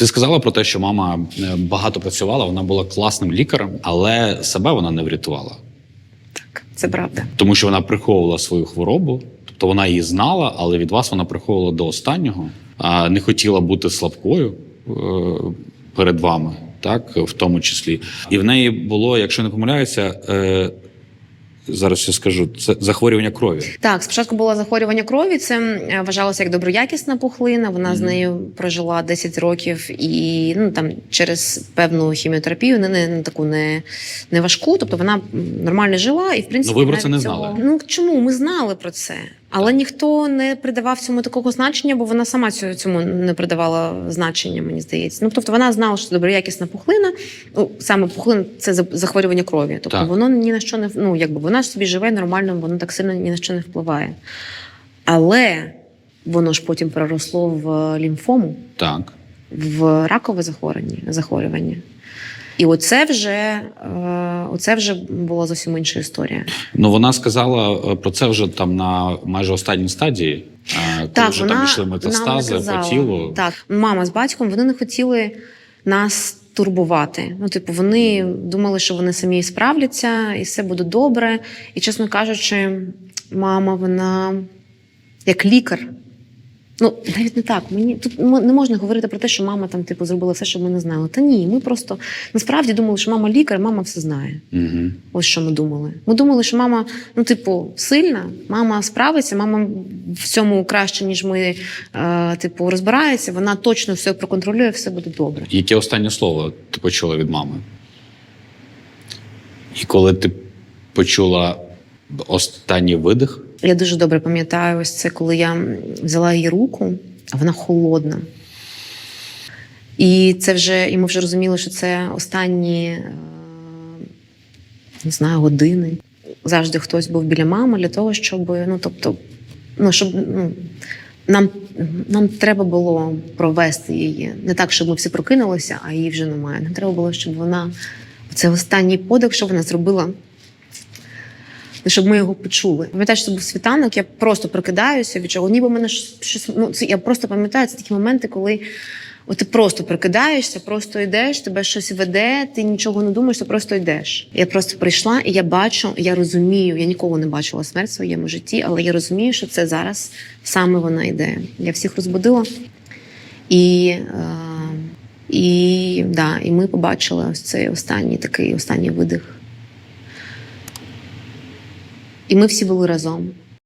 Ти сказала про те, що мама е, багато працювала, вона була класним лікарем, але себе вона не врятувала, Так, це правда. тому що вона приховувала свою хворобу. Тобто вона її знала, але від вас вона приховувала до останнього, а не хотіла бути слабкою е, перед вами, так в тому числі. І в неї було, якщо не помиляюся, е, зараз я скажу, це захворювання крові. Так, спочатку було захворювання крові. Це вважалося як доброякісна пухлина. Вона з нею прожила 10 років і ну там через певну хіміотерапію, не, не, не таку не, не важку. Тобто вона нормально жила і в принципі Ну, ви про це не цього- знали? Ну чому ми знали про це? Але ніхто не придавав цьому такого значення, бо вона сама цьому не придавала значення, мені здається. Ну тобто вона знала, що це доброякісна пухлина. Ну саме пухлина це захворювання крові. Тобто Так. воно ні на що не ну, якби вона ж собі живе нормально, воно так сильно ні на що не впливає. Але воно ж потім переросло в лімфому, Так. в ракове захворювання. захворювання. І оце вже, е, оце вже була зовсім інша історія. Ну вона сказала е, про це вже там на майже останній стадії, е, коли Так, вже вона там йшли метастази по тілу. Так, мама з батьком вони не хотіли нас турбувати. Ну, типу, вони думали, що вони самі справляться, і все буде добре. І, чесно кажучи, мама, вона як лікар. Ну, навіть не так. Мені тут не можна говорити про те, що мама там, типу, зробила все, щоб ми не знали. Та ні, ми просто насправді думали, що мама лікар, мама все знає. Угу. Ось що ми думали. Ми думали, що мама, ну, типу, сильна, мама справиться, мама в цьому краще, ніж ми, е, типу, розбирається. Вона точно все проконтролює, все буде добре. Яке останнє слово ти почула від мами? І коли ти почула останній видих, Я дуже добре пам'ятаю, ось це, коли я взяла її руку, а вона холодна. І це вже, і ми вже розуміли, що це останні е, не знаю, години. Завжди хтось був біля мами для того, щоб, ну тобто, ну, щоб ну, нам, нам треба було провести її. Не так, щоб ми всі прокинулися, а її вже немає. Нам треба було, щоб вона це останній подих, що вона зробила щоб ми його почули. Пам'ятаю, що це був світанок, я просто прокидаюся від чого. Ніби мене щось. Ну, це я просто пам'ятаю це такі моменти, коли от ти просто прокидаєшся, просто йдеш, тебе щось веде, ти нічого не думаєш, ти просто йдеш. Я просто прийшла і я бачу, я розумію, я ніколи не бачила смерть в своєму житті, але я розумію, що це зараз саме вона йде. Я всіх розбудила. І, е, і, да, і ми побачили ось цей останній такий останній видих. І ми всі були разом.